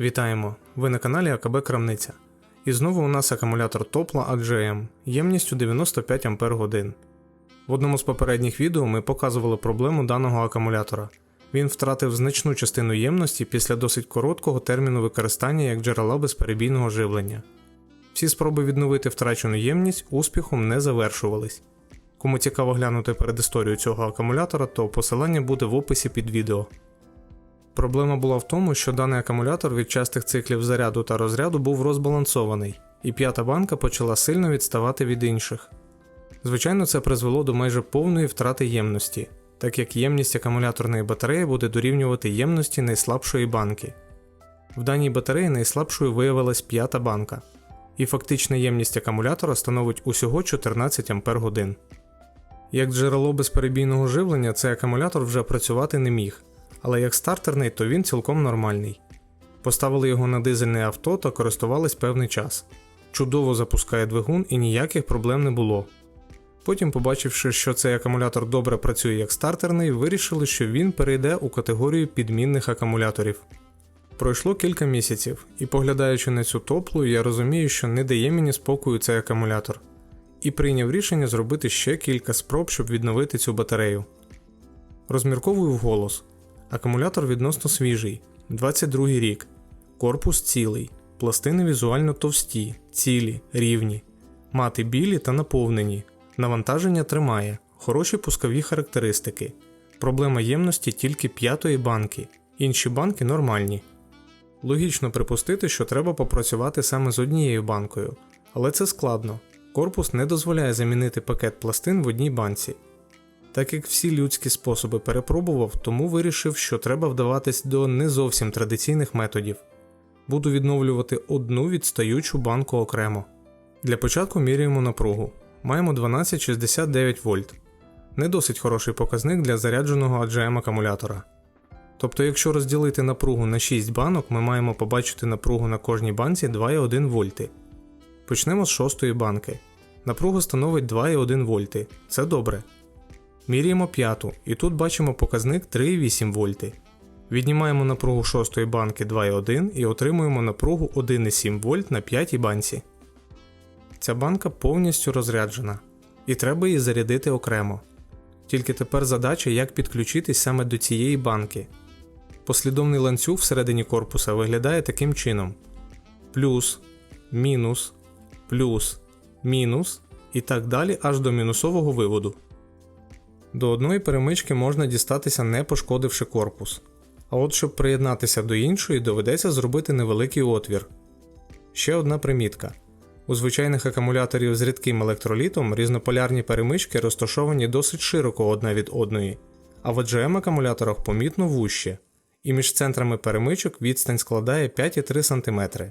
Вітаємо! Ви на каналі АКБ Крамниця. І знову у нас акумулятор Топла AGM ємністю 95 Ах. В одному з попередніх відео ми показували проблему даного акумулятора. Він втратив значну частину ємності після досить короткого терміну використання як джерела безперебійного живлення. Всі спроби відновити втрачену ємність успіхом не завершувались. Кому цікаво глянути передісторію цього акумулятора, то посилання буде в описі під відео. Проблема була в тому, що даний акумулятор від частих циклів заряду та розряду був розбалансований, і п'ята банка почала сильно відставати від інших. Звичайно, це призвело до майже повної втрати ємності, так як ємність акумуляторної батареї буде дорівнювати ємності найслабшої банки. В даній батареї найслабшою виявилась п'ята банка, і фактична ємність акумулятора становить усього 14 Ах. Як джерело безперебійного живлення, цей акумулятор вже працювати не міг, але як стартерний, то він цілком нормальний. Поставили його на дизельне авто та користувались певний час. Чудово запускає двигун і ніяких проблем не було. Потім, побачивши, що цей акумулятор добре працює як стартерний, вирішили, що він перейде у категорію підмінних акумуляторів. Пройшло кілька місяців, і поглядаючи на цю топлу, я розумію, що не дає мені спокою цей акумулятор, і прийняв рішення зробити ще кілька спроб, щоб відновити цю батарею. Розмірковую вголос. Акумулятор відносно свіжий, 22 рік, корпус цілий, пластини візуально товсті, цілі, рівні, мати білі та наповнені, навантаження тримає, хороші пускові характеристики. Проблема ємності тільки п'ятої банки, інші банки нормальні. Логічно припустити, що треба попрацювати саме з однією банкою, але це складно. Корпус не дозволяє замінити пакет пластин в одній банці. Так як всі людські способи перепробував, тому вирішив, що треба вдаватись до не зовсім традиційних методів. Буду відновлювати одну відстаючу банку окремо. Для початку міряємо напругу. Маємо 1269 вольт. Не досить хороший показник для зарядженого AGM акумулятора. Тобто, якщо розділити напругу на 6 банок, ми маємо побачити напругу на кожній банці 2,1 вольти. Почнемо з шостої банки. Напруга становить 2,1 вольти. Це добре. Міряємо п'яту, і тут бачимо показник 3,8 вольти. Віднімаємо напругу шостої банки 2,1 і отримуємо напругу 1,7 вольт на п'ятій банці. Ця банка повністю розряджена, і треба її зарядити окремо. Тільки тепер задача, як підключитись саме до цієї банки. Послідовний ланцюг всередині корпуса виглядає таким чином: плюс, мінус, плюс, мінус і так далі аж до мінусового виводу. До одної перемички можна дістатися не пошкодивши корпус. А от щоб приєднатися до іншої, доведеться зробити невеликий отвір. Ще одна примітка. У звичайних акумуляторів з рідким електролітом різнополярні перемички розташовані досить широко одна від одної, а в AGM акумуляторах помітно вужче, і між центрами перемичок відстань складає 5,3 см.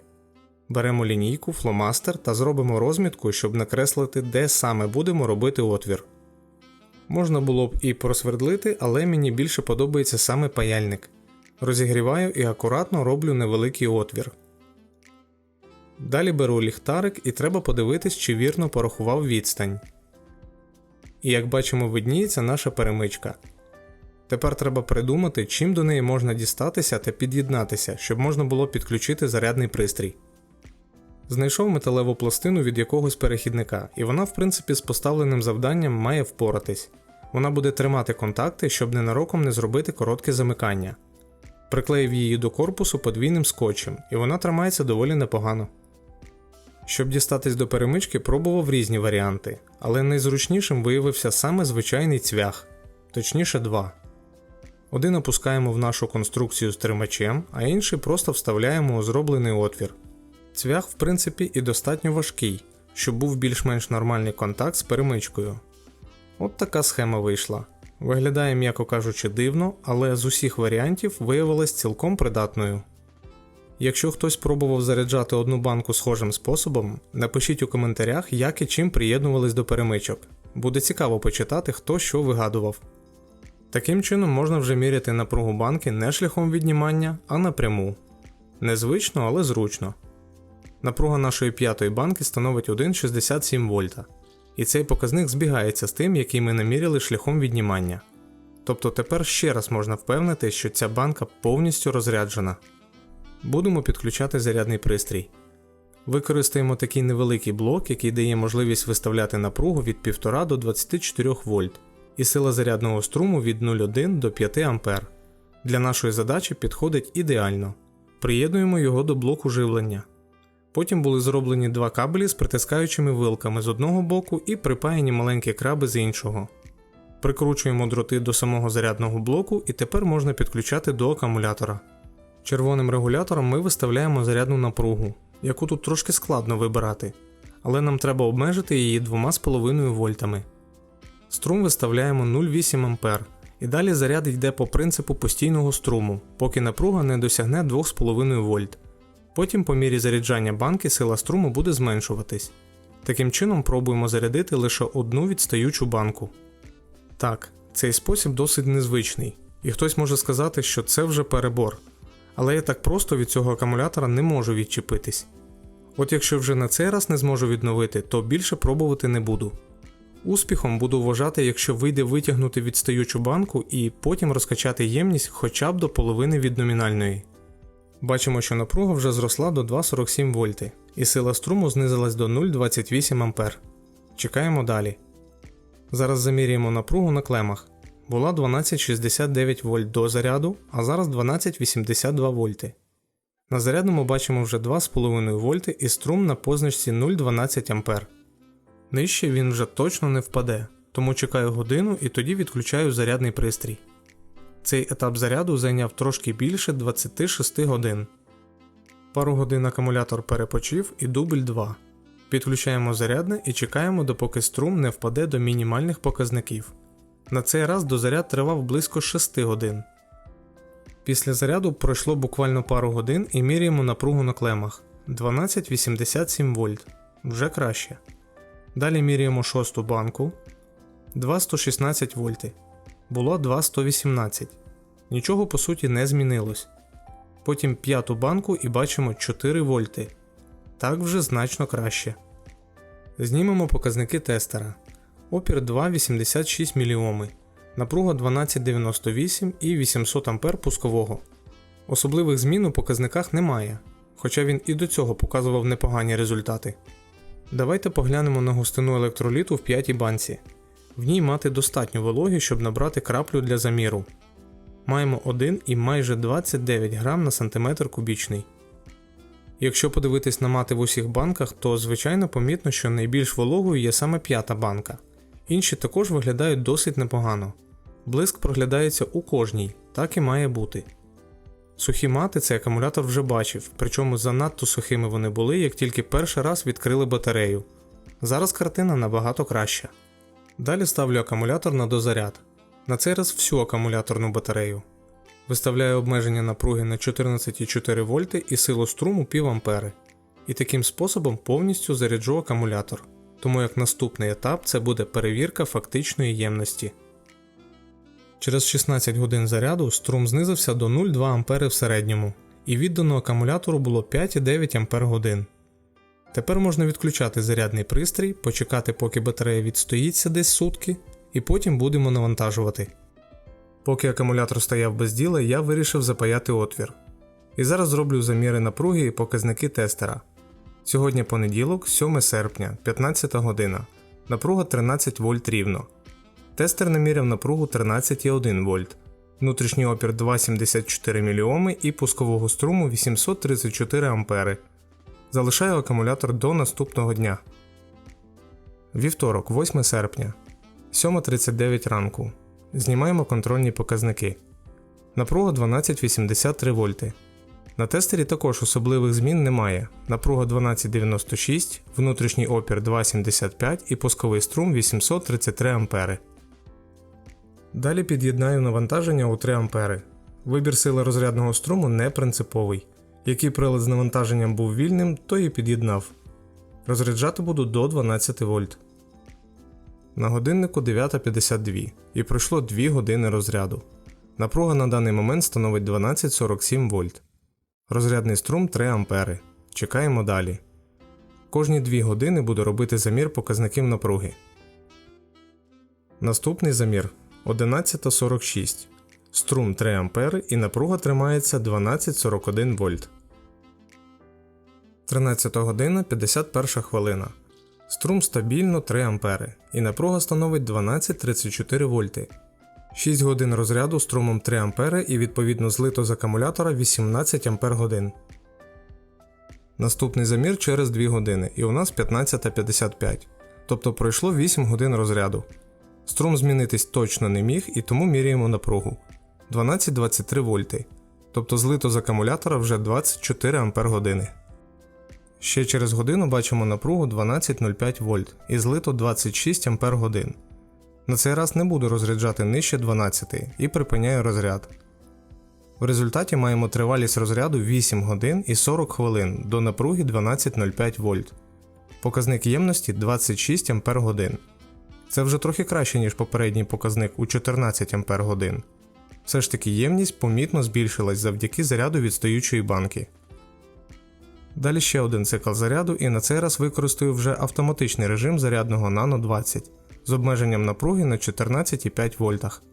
Беремо лінійку, фломастер та зробимо розмітку, щоб накреслити, де саме будемо робити отвір. Можна було б і просвердлити, але мені більше подобається саме паяльник. Розігріваю і акуратно роблю невеликий отвір. Далі беру ліхтарик і треба подивитись, чи вірно порахував відстань. І як бачимо, видніється наша перемичка. Тепер треба придумати, чим до неї можна дістатися та під'єднатися, щоб можна було підключити зарядний пристрій. Знайшов металеву пластину від якогось перехідника, і вона, в принципі, з поставленим завданням має впоратись. Вона буде тримати контакти, щоб ненароком не зробити коротке замикання. Приклеїв її до корпусу подвійним скотчем, і вона тримається доволі непогано. Щоб дістатись до перемички, пробував різні варіанти, але найзручнішим виявився саме звичайний цвях, точніше два. Один опускаємо в нашу конструкцію з тримачем, а інший просто вставляємо у зроблений отвір. Цвях, в принципі, і достатньо важкий, щоб був більш-менш нормальний контакт з перемичкою. От така схема вийшла. Виглядає, м'яко кажучи, дивно, але з усіх варіантів виявилась цілком придатною. Якщо хтось пробував заряджати одну банку схожим способом, напишіть у коментарях, як і чим приєднувались до перемичок. Буде цікаво почитати, хто що вигадував. Таким чином можна вже міряти напругу банки не шляхом віднімання, а напряму. Незвично, але зручно. Напруга нашої п'ятої банки становить 1,67 вольта, і цей показник збігається з тим, який ми наміряли шляхом віднімання. Тобто тепер ще раз можна впевнити, що ця банка повністю розряджена. Будемо підключати зарядний пристрій. Використаємо такий невеликий блок, який дає можливість виставляти напругу від 1,5 до 24 вольт і сила зарядного струму від 0,1 до 5 А. Для нашої задачі підходить ідеально. Приєднуємо його до блоку живлення. Потім були зроблені два кабелі з притискаючими вилками з одного боку і припаяні маленькі краби з іншого. Прикручуємо дроти до самого зарядного блоку і тепер можна підключати до акумулятора. Червоним регулятором ми виставляємо зарядну напругу, яку тут трошки складно вибирати, але нам треба обмежити її 2,5 вольтами. Струм виставляємо 0,8 А, і далі заряд йде по принципу постійного струму, поки напруга не досягне 2,5 вольт. Потім по мірі заряджання банки сила струму буде зменшуватись. Таким чином пробуємо зарядити лише одну відстаючу банку. Так, цей спосіб досить незвичний, і хтось може сказати, що це вже перебор. Але я так просто від цього акумулятора не можу відчепитись. От якщо вже на цей раз не зможу відновити, то більше пробувати не буду. Успіхом буду вважати, якщо вийде витягнути відстаючу банку і потім розкачати ємність хоча б до половини від номінальної. Бачимо, що напруга вже зросла до 2,47 вольти, і сила струму знизилась до 0,28 А. Чекаємо далі. Зараз заміряємо напругу на клемах. Була 1269 вольт до заряду, а зараз 1282 вольти. На зарядному бачимо вже 2,5 вольти і струм на позначці 0,12 А. Нижче він вже точно не впаде, тому чекаю годину і тоді відключаю зарядний пристрій. Цей етап заряду зайняв трошки більше 26 годин. Пару годин акумулятор перепочив і дубль 2. Підключаємо зарядне і чекаємо, допоки струм не впаде до мінімальних показників. На цей раз дозаряд тривав близько 6 годин. Після заряду пройшло буквально пару годин і міряємо напругу на клемах 1287 вольт. Вже краще. Далі міряємо шосту банку 2116 вольти. Було 2118. Нічого по суті не змінилось. Потім п'яту банку і бачимо 4 вольти. Так вже значно краще. Знімемо показники тестера. Опір 2,86 мОм, напруга 1298 і 800 А пускового. Особливих змін у показниках немає, хоча він і до цього показував непогані результати. Давайте поглянемо на густину електроліту в п'ятій банці. В ній мати достатньо вологі, щоб набрати краплю для заміру. Маємо 1 і майже 29 грам на сантиметр кубічний. Якщо подивитись на мати в усіх банках, то звичайно помітно, що найбільш вологою є саме п'ята банка. Інші також виглядають досить непогано. Блиск проглядається у кожній, так і має бути. Сухі мати цей акумулятор вже бачив, причому занадто сухими вони були, як тільки перший раз відкрили батарею. Зараз картина набагато краща. Далі ставлю акумулятор на дозаряд. На цей раз всю акумуляторну батарею. Виставляю обмеження напруги на 14,4 вольти і силу струму пів ампери. І таким способом повністю заряджу акумулятор, тому як наступний етап це буде перевірка фактичної ємності. Через 16 годин заряду струм знизився до 0,2 ампери в середньому, і віддано акумулятору було 5,9 ампер годин. Тепер можна відключати зарядний пристрій, почекати, поки батарея відстоїться десь сутки, і потім будемо навантажувати. Поки акумулятор стояв без діла, я вирішив запаяти отвір. І зараз зроблю заміри напруги і показники тестера. Сьогодні понеділок, 7 серпня, 15 година. Напруга 13 вольт рівно. Тестер наміряв напругу 13,1 вольт. Внутрішній опір 2,74 мОм і пускового струму 834 ампери. Залишаю акумулятор до наступного дня. Вівторок, 8 серпня, 7.39 ранку. Знімаємо контрольні показники. Напруга 1283 вольти. На тестері також особливих змін немає. Напруга 1296, внутрішній опір 2,75 і пусковий струм 833 ампери. Далі під'єднаю навантаження у 3 ампери. Вибір сили розрядного струму не принциповий. Який прилад з навантаженням був вільним, то і під'єднав. Розряджати буду до 12 вольт. На годиннику 9.52 і пройшло 2 години розряду. Напруга на даний момент становить 1247 вольт. Розрядний струм 3 ампери. Чекаємо далі. Кожні 2 години буду робити замір показників напруги. Наступний замір 11.46. Струм 3 ампери і напруга тримається 1241 вольт. 13 година 51 хвилина. Струм стабільно 3 ампери і напруга становить 12,34 вольти. 6 годин розряду струмом 3 ампери і відповідно злито з акумулятора 18 ампер годин. Наступний замір через 2 години і у нас 15.55. Тобто пройшло 8 годин розряду. Струм змінитись точно не міг і тому міряємо напругу 12,23 вольти. Тобто злито з акумулятора вже 24 ампер години. Ще через годину бачимо напругу 12,05 вольт і злито 26 ампер годин. На цей раз не буду розряджати нижче 12 і припиняю розряд. В результаті маємо тривалість розряду 8 годин і 40 хвилин до напруги 12,05 вольт. Показник ємності 26 ампер годин. Це вже трохи краще, ніж попередній показник у 14 ампер годин. Все ж таки ємність помітно збільшилась завдяки заряду відстаючої банки. Далі ще один цикл заряду, і на цей раз використаю вже автоматичний режим зарядного Nano 20 з обмеженням напруги на 14,5 вольтах.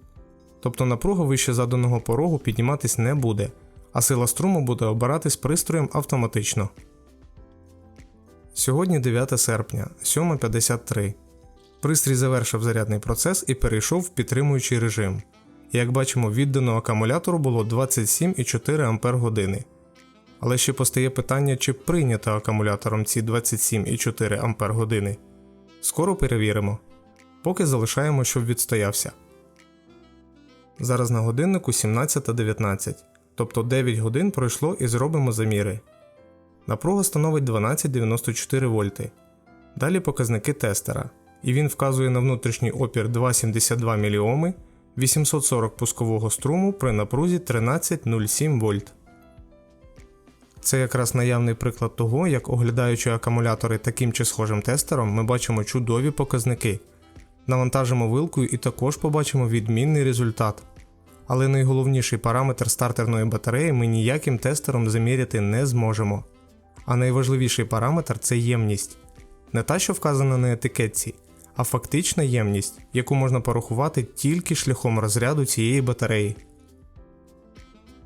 Тобто напруга вище заданого порогу підніматись не буде, а сила струму буде обиратись пристроєм автоматично. Сьогодні 9 серпня, 7.53. Пристрій завершив зарядний процес і перейшов в підтримуючий режим. Як бачимо, віддано акумулятору було 27,4 Ампер години. Але ще постає питання, чи прийнято акумулятором ці 27,4 Ампер години. Скоро перевіримо. Поки залишаємо, щоб відстоявся. Зараз на годиннику 17.19, тобто 9 годин пройшло і зробимо заміри. Напруга становить 12,94 вольти. Далі показники тестера, і він вказує на внутрішній опір 2,72 мОм, 840 пускового струму при напрузі 13,07 вольт. Це якраз наявний приклад того, як оглядаючи акумулятори таким чи схожим тестером, ми бачимо чудові показники. Навантажимо вилкою і також побачимо відмінний результат. Але найголовніший параметр стартерної батареї ми ніяким тестером заміряти не зможемо. А найважливіший параметр це ємність. Не та, що вказана на етикетці, а фактична ємність, яку можна порахувати тільки шляхом розряду цієї батареї.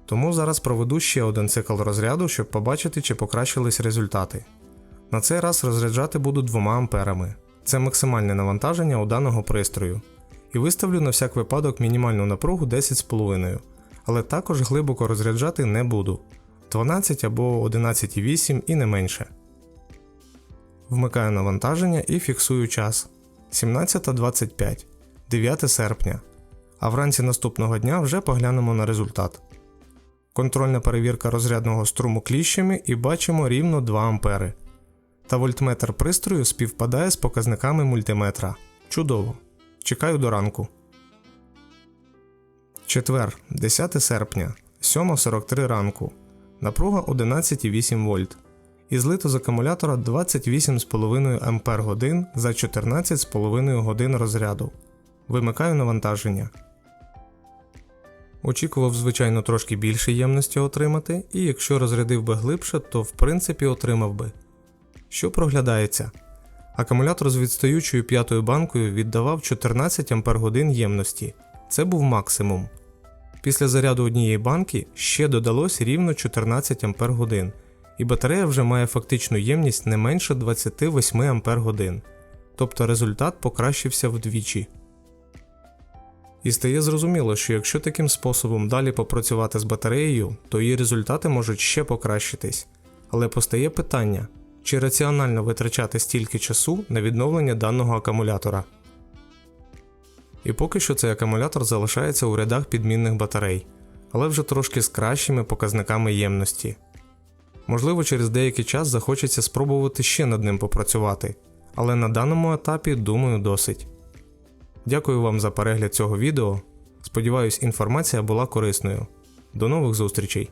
Тому зараз проведу ще один цикл розряду, щоб побачити, чи покращились результати. На цей раз розряджати буду 2 амперами. Це максимальне навантаження у даного пристрою. І виставлю на всяк випадок мінімальну напругу 10,5, але також глибоко розряджати не буду 12 або 11,8 і не менше. Вмикаю навантаження і фіксую час 17.25, 9 серпня. А вранці наступного дня вже поглянемо на результат. Контрольна перевірка розрядного струму кліщами і бачимо рівно 2 ампери. Та вольтметр пристрою співпадає з показниками мультиметра. Чудово! Чекаю до ранку. Четвер, 10 серпня, 7.43 ранку. Напруга 11,8 вольт. І злито з акумулятора 28,5 Ампер годин за 14,5 годин розряду. Вимикаю навантаження. Очікував, звичайно, трошки більше ємності отримати, і якщо розрядив би глибше, то в принципі отримав би. Що проглядається? Акумулятор з відстаючою п'ятою банкою віддавав 14 Ампер годин ємності. Це був максимум. Після заряду однієї банки ще додалось рівно 14 Ампер годин, і батарея вже має фактичну ємність не менше 28 Ампер годин. Тобто результат покращився вдвічі. І стає зрозуміло, що якщо таким способом далі попрацювати з батареєю, то її результати можуть ще покращитись. Але постає питання, чи раціонально витрачати стільки часу на відновлення даного акумулятора. І поки що цей акумулятор залишається у рядах підмінних батарей, але вже трошки з кращими показниками ємності. Можливо, через деякий час захочеться спробувати ще над ним попрацювати, але на даному етапі, думаю, досить. Дякую вам за перегляд цього відео. Сподіваюсь, інформація була корисною. До нових зустрічей!